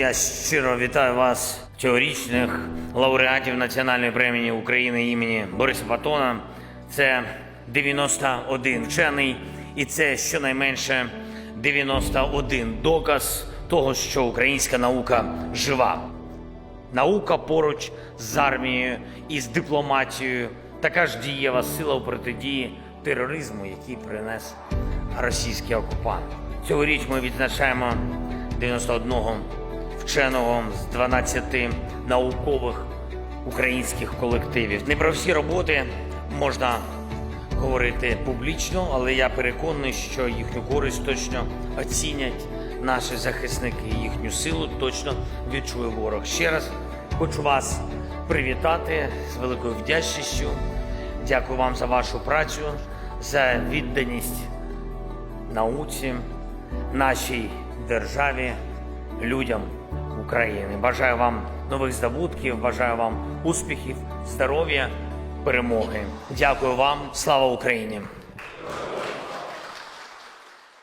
Я щиро вітаю вас, цьогорічних лауреатів Національної премії України імені Бориса Патона. Це 91 вчений, і це щонайменше 91 доказ того, що українська наука жива. Наука поруч з армією і з дипломатією така ж дієва сила у протидії тероризму, який принес російський окупант. Цьогоріч ми відзначаємо 91 вченого з 12 наукових українських колективів. Не про всі роботи можна говорити публічно, але я переконаний, що їхню користь точно оцінять наші захисники. Їхню силу точно відчує ворог. Ще раз хочу вас привітати з великою вдячністю. Дякую вам за вашу працю, за відданість науці, нашій державі, людям України. Бажаю вам нових здобутків, бажаю вам успіхів, здоров'я, перемоги. Дякую вам. Слава Україні!